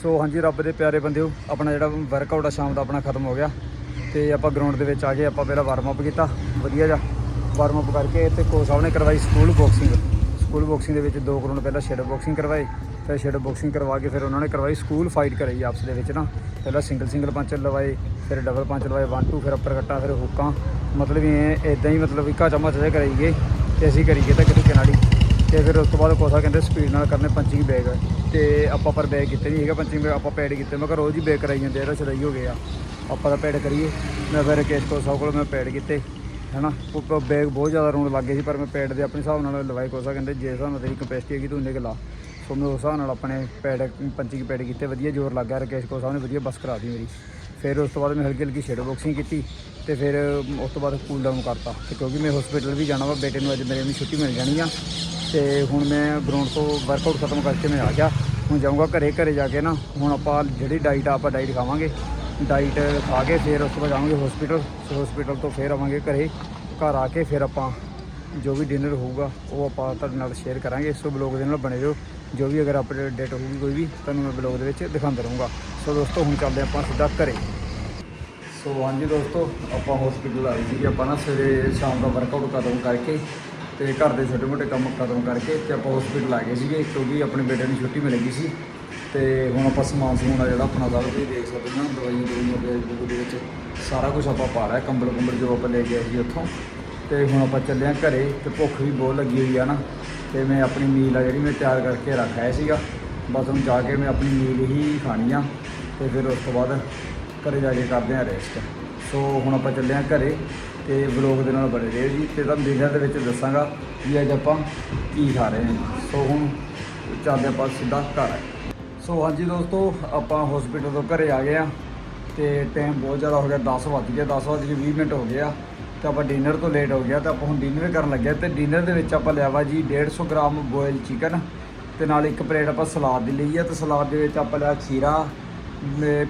ਸੋ ਹਾਂਜੀ, ਰੱਬ ਦੇ ਪਿਆਰੇ ਬੰਦਿਓ, ਆਪਣਾ ਜਿਹੜਾ ਵਰਕਆਊਟ ਆ ਸ਼ਾਮ ਦਾ ਆਪਣਾ ਖਤਮ ਹੋ ਗਿਆ ਤੇ ਆਪਾਂ ਗਰਾਊਂਡ ਦੇ ਵਿੱਚ ਆ ਗਏ, ਆਪਾਂ ਪਹਿਲਾਂ ਵਾਰਮ ਅਪ ਕੀਤਾ, ਵਧੀਆ ਜਿਹਾ ਵਾਰਮ ਅਪ ਕਰਕੇ ਤੇ ਕੋਚ ਸਾਹਿਬ ਨੇ ਕਰਵਾਈ ਸਕੂਲ ਬਾਕਸਿੰਗ ਸਕੂਲ ਬਾਕਸਿੰਗ ਦੇ ਵਿੱਚ ਦੋ ਗਰਾਊਂਡ ਪਹਿਲਾਂ ਸ਼ੈਡੋ ਬਾਕਸਿੰਗ ਕਰਵਾਈ ਫਿਰ ਸ਼ੈਡੋ ਬਾਕਸਿੰਗ ਕਰਵਾ ਕੇ ਫਿਰ ਉਹਨਾਂ ਨੇ ਕਰਵਾਈ ਸਕੂਲ ਫਾਈਟ ਕਰਾਈ ਆਪਸ ਦੇ ਵਿੱਚ ਨਾ। ਪਹਿਲਾਂ ਸਿੰਗਲ ਸਿੰਗਲ ਪੰਚ ਲਵਾਏ, ਫਿਰ ਡਬਲ ਪੰਚ ਲਵਾਏ 1 2 ਫਿਰ ਅੱਪਰ ਕੱਟਾ, ਫਿਰ ਹੁੱਕਾਂ ਮਤਲਬ ਇਹ ਇਦਾਂ ਹੀ ਮਤਲਬ ਇੱਕਾ ਚਮਚ ਦੇ ਕਰਾਈ ਗਏ ਤੇ ਅਸੀਂ ਕਰੀਏ ਤਾਂ ਕਿਤੇ ਕਿਨਾੜੀ ਤੇ ਫਿਰ ਉਸ ਤੋਂ ਬਾਅਦ ਕੋਸਾ ਕਹਿੰਦੇ ਸਪੀਡ ਨਾਲ ਕਰਨੇ ਪੰਚਿੰਗ ਬੈਗ ਤੇ ਆਪਾਂ ਪਰ ਬੈਗ ਕੀਤੇ ਨਹੀਂ ਹੈਗਾ ਪੰਚਿੰਗ ਆਪਾਂ ਪੈਡ ਕੀਤੇ। ਮੈਂ ਕਿਹਾ ਰੋਜ਼ ਹੀ ਬੈਗ ਕਰਾਈ ਜਾਂਦੇ ਇਹਦਾ ਛਦਾਈ ਹੋ ਗਿਆ ਆਪਾਂ ਤਾਂ ਪੈਡ ਕਰੀਏ। ਮੈਂ ਫਿਰ ਕੇਸ ਕੋਸਾ ਕੋਲ ਮੈਂ ਪੈਡ ਕੀਤੇ, ਹੈਨਾ? ਉਹ ਬੈਗ ਬਹੁਤ ਜ਼ਿਆਦਾ ਰੋਣ ਲੱਗ ਗਏ ਸੀ, ਪਰ ਮੈਂ ਪੈਡ ਦੇ ਆਪਣੇ ਹਿਸਾਬ ਨਾਲ ਲਵਾਈ ਕੋਸਾ ਕਹਿੰਦੇ, ਜੇ ਹਿਸਾਬ ਨਾਲ ਤੇਰੀ ਕਪੈਸਿਟੀ ਹੈਗੀ ਤੂੰ ਇੰਨੇ ਲਾ ਸੋ ਮੈਂ ਉਸ ਹਿਸਾਬ ਨਾਲ ਆਪਣੇ ਪੈਡ ਪੰਚਿੰਗ ਪੈਡ ਕੀਤੇ, ਵਧੀਆ ਜ਼ੋਰ ਲੱਗ ਗਿਆ ਰਕੇਸ਼ ਕੋਸਾ ਨੇ ਵਧੀਆ ਬਸ ਕਰਾ ਦੀ ਮੇਰੀ। ਫਿਰ ਉਸ ਤੋਂ ਬਾਅਦ ਮੈਂ ਹਲਕੀ ਹਲਕੀ ਸ਼ੈਡੋ ਬਾਕਸਿੰਗ ਕੀਤੀ, ਤੇ ਫਿਰ ਉਸ ਤੋਂ ਬਾਅਦ ਕੂਲ ਡਾਊਨ ਕਰਤਾ। ਤੇ ਕਿਉਂਕਿ ਮੈਂ ਹਸਪੀਟਲ ਵੀ ਜਾਣਾ ਵਾ, ਬੇਟੇ ਨੂੰ ਅੱਜ ਮੇਰੇ ਨੂੰ ਛੁੱਟੀ ਮਿਲ ਜਾਣੀ ਆ। ਤੇ ਹੁਣ ਮੈਂ ਗਰਾਊਂਡ ਤੋਂ ਵਰਕਆਊਟ ਖਤਮ ਕਰਕੇ ਮੈਂ ਆ ਗਿਆ। ਹੁਣ ਜਾਊਂਗਾ ਘਰੇ ਘਰੇ ਜਾ ਕੇ ਨਾ, ਹੁਣ ਆਪਾਂ ਜਿਹੜੀ ਡਾਈਟ ਆ, ਆਪਾਂ ਡਾਈਟ ਖਾਵਾਂਗੇ। ਡਾਈਟ ਖਾ ਕੇ ਫਿਰ ਉਸ ਤੋਂ ਬਾਅਦ ਜਾਵਾਂਗੇ ਹਸਪੀਟਲ ਸੋ ਹਸਪੀਟਲ ਤੋਂ ਫਿਰ ਆਵਾਂਗੇ ਘਰੇ। ਘਰ ਆ ਕੇ ਫਿਰ ਆਪਾਂ ਜੋ ਵੀ ਡਿਨਰ ਹੋਊਗਾ, ਉਹ ਆਪਾਂ ਤੁਹਾਡੇ ਨਾਲ ਸ਼ੇਅਰ ਕਰਾਂਗੇ। ਇਸ ਤੋਂ ਬਲੌਗ ਦੇ ਨਾਲ ਬਣੇ ਰਹੋ। ਜੋ ਵੀ ਅਗਰ ਅਪਡੇਟ ਹੋਊਗੀ ਕੋਈ ਵੀ, ਤੁਹਾਨੂੰ ਮੈਂ ਬਲੌਗ ਦੇ ਵਿੱਚ ਦਿਖਾਉਂਦਾ ਰਹੂੰਗਾ। ਸੋ ਦੋਸਤੋ, ਹੁਣ ਚੱਲਦੇ ਆਪਾਂ ਸਿੱਧਾ ਘਰੇ। ਸੋ ਹਾਂਜੀ ਦੋਸਤੋ, ਆਪਾਂ ਹਸਪੀਟਲ ਆਏ ਸੀ ਆਪਾਂ ਨਾ, ਸਵੇਰੇ ਸ਼ਾਮ ਦਾ ਵਰਕਆਊਟ ਖਤਮ ਕਰਕੇ ਤੇ ਘਰ ਦੇ ਛੋਟੇ ਮੋਟੇ ਕੰਮ ਖਤਮ ਕਰਕੇ ਤੇ ਆਪਾਂ ਹਸਪੀਟਲ ਆ ਗਏ ਸੀਗੇ, ਕਿਉਂਕਿ ਆਪਣੇ ਬੇਟੇ ਨੂੰ ਛੁੱਟੀ ਮਿਲ ਗਈ ਸੀ। ਤੇ ਹੁਣ ਆਪਾਂ ਸਮਾਨ ਸਮੂਨ ਆ ਜਿਹੜਾ ਆਪਣਾ ਸਾਰਾ ਤੁਸੀਂ ਦੇਖ ਸਕਦੇ ਹੋ ਦਵਾਈਆਂ ਦਵਾਈਆਂ ਬੈਗ ਬੂਗ ਦੇ ਵਿੱਚ ਸਾਰਾ ਕੁਝ ਆਪਾਂ ਪਾ ਰਿਹਾ ਕੰਬਲ ਕੁੰਬਲ ਜੋ ਆਪਾਂ ਲੈ ਕੇ ਸੀ ਉੱਥੋਂ। ਤੇ ਹੁਣ ਆਪਾਂ ਚੱਲੇ ਆ ਘਰੇ, ਤੇ ਭੁੱਖ ਵੀ ਬਹੁਤ ਲੱਗੀ ਹੋਈ ਆ ਨਾ। ਤੇ ਮੈਂ ਆਪਣੀ ਮੀਲ ਆ ਜਿਹੜੀ ਮੈਂ ਤਿਆਰ ਕਰਕੇ ਰੱਖ ਆਇਆ ਸੀਗਾ। ਬਸ ਹੁਣ ਜਾ ਕੇ ਮੈਂ ਆਪਣੀ ਮੀਲ ਹੀ ਖਾਣੀ ਆ, ਤੇ ਫਿਰ ਉਸ ਤੋਂ ਬਾਅਦ ਘਰੇ ਜਾ ਕੇ ਕਰਦੇ ਹਾਂ ਰੈਸਟ ਸੋ ਹੁਣ ਆਪਾਂ ਚੱਲੇ ਹਾਂ ਘਰੇ ਤੇ ਵਲੋਗ ਦੇ ਨਾਲ ਬਣੇ ਰਹੋ ਜੀ। ਤੇ ਤੁਹਾਨੂੰ ਡਿਨਰ ਦੇ ਵਿੱਚ ਦੱਸਾਂਗਾ ਵੀ ਅੱਜ ਆਪਾਂ ਕੀ ਖਾ ਰਹੇ ਹਾਂ। ਸੋ ਹੁਣ ਚੱਲਦੇ ਆਪਾਂ ਸਿੱਧਾ ਘਰ। ਸੋ ਹਾਂਜੀ ਦੋਸਤੋ, ਆਪਾਂ ਹਸਪੀਟਲ ਤੋਂ ਘਰੇ ਆ ਗਏ ਆ ਤੇ ਟਾਈਮ ਬਹੁਤ ਜ਼ਿਆਦਾ ਹੋ ਗਿਆ 10 ਵੱਜ ਗਏ 10 ਵੱਜ ਕੇ 20 ਮਿੰਟ ਹੋ ਗਏ ਆ। ਤੇ ਆਪਾਂ ਡਿਨਰ ਤੋਂ ਲੇਟ ਹੋ ਗਿਆ ਤੇ ਆਪਾਂ ਹੁਣ ਡਿਨਰ ਕਰਨ ਲੱਗਿਆ ਤੇ ਡਿਨਰ ਦੇ ਵਿੱਚ ਆਪਾਂ ਲਿਆਵਾ ਜੀ 150 ਗ੍ਰਾਮ ਬੋਇਲ ਚਿਕਨ ਤੇ ਨਾਲ ਇੱਕ ਪਲੇਟ ਆਪਾਂ ਸਲਾਦ ਦੀ ਲਈ ਆ ਤੇ ਸਲਾਦ ਦੇ ਵਿੱਚ ਆਪਾਂ ਲਿਆ ਖੀਰਾ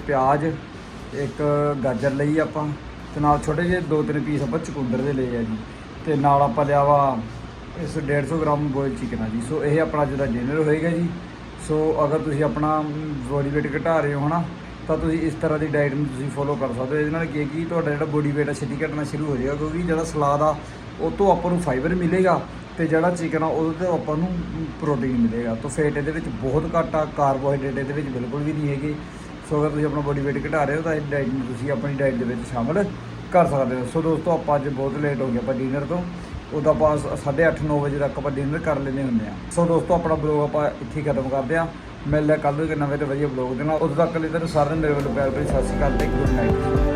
ਪਿਆਜ਼, ਇੱਕ ਗਾਜਰ ਲਈ ਆਪਾਂ। ਤੇ ਨਾਲ ਛੋਟੇ ਜਿਹੇ ਦੋ ਤਿੰਨ ਪੀਸ ਆਪਾਂ ਚਕੁੰਦਰ ਦੇ ਲਏ ਆ ਜੀ। ਤੇ ਨਾਲ ਆਪਾਂ ਲਿਆ ਵਾ ਇਸ 150 ਗ੍ਰਾਮ ਬੋਇਲ ਚਿਕਨ ਆ ਜੀ। ਸੋ ਇਹ ਆਪਣਾ ਜਿਹੜਾ ਡਿਨਰ ਹੋਏਗਾ ਜੀ। ਸੋ ਅਗਰ ਤੁਸੀਂ ਆਪਣਾ ਬੋਡੀ weight ਘਟਾ ਰਹੇ ਹੋ ਹਨਾ, ਤਾਂ ਤੁਸੀਂ ਇਸ ਤਰ੍ਹਾਂ ਦੀ ਡਾਈਟ ਨੂੰ ਤੁਸੀਂ ਫੋਲੋ ਕਰ ਸਕਦੇ ਹੋ। ਇਹਦੇ ਨਾਲ ਕੀ ਹੈ ਤੁਹਾਡਾ ਜਿਹੜਾ ਬੋਡੀ weight ਆ, ਛੇਤੀ ਘਟਣਾ ਸ਼ੁਰੂ ਹੋ ਜਾਏਗਾ ਕਿਉਂਕਿ ਜਿਹੜਾ ਸਲਾਦ ਆ, ਉਹ ਤੋਂ ਆਪਾਂ ਨੂੰ ਫਾਈਬਰ ਮਿਲੇਗਾ ਤੇ ਜਿਹੜਾ ਚਿਕਨ ਆ, ਉਹਦੇ ਤੋਂ ਆਪਾਂ ਨੂੰ ਪ੍ਰੋਟੀਨ ਮਿਲੇਗਾ। ਤਾਂ ਫੈਟ ਇਹਦੇ ਵਿੱਚ ਬਹੁਤ ਘੱਟ ਆ ਕਾਰਬੋਹਾਈਡਰੇਟ ਇਹਦੇ ਵਿੱਚ ਬਿਲਕੁਲ ਵੀ ਨਹੀਂ ਹੈਗੇ। ਸੋ ਅਗਰ ਤੁਸੀਂ ਆਪਣਾ ਬੋਡੀ weight ਘਟਾ ਰਹੇ ਹੋ ਤਾਂ ਇਹ ਡਾਈਟ ਨੂੰ ਤੁਸੀਂ ਆਪਣੀ ਡਾਈਟ ਦੇ ਵਿੱਚ ਸ਼ਾਮਲ ਕਰ ਸਕਦੇ ਹੋ। ਸੋ ਦੋਸਤੋ, ਆਪਾਂ ਅੱਜ ਬਹੁਤ ਲੇਟ ਹੋ ਗਏ, ਆਪਾਂ ਡਿਨਰ ਤੋਂ। ਉਦੋਂ ਆਪਾਂ 8:30 9 ਵਜੇ ਤੱਕ ਆਪਾਂ ਡਿਨਰ ਕਰ ਲੈਂਦੇ ਹੁੰਦੇ ਆ ਸੋ ਦੋਸਤੋ, ਆਪਣਾ ਬਲੌਗ ਆਪਾਂ ਇੱਥੇ ਹੀ ਖਤਮ ਕਰਦੇ ਆ ਮਿਲਦੇ ਕੱਲ ਨੂੰ ਇੱਕ ਨਵੇਂ ਤੇ ਵਧੀਆ ਬਲੌਗ ਦੇ ਨਾਲ। ਉਦੋਂ ਤੱਕ ਲਈ ਤੁਹਾਨੂੰ ਸਾਰਿਆਂ ਨੂੰ ਮੇਰੇ ਵੱਲੋਂ ਪਿਆਰ ਭਰੀ ਸਤਿ ਸ਼੍ਰੀ ਅਕਾਲ ਤੇ ਗੁੱਡ ਨਾਈਟ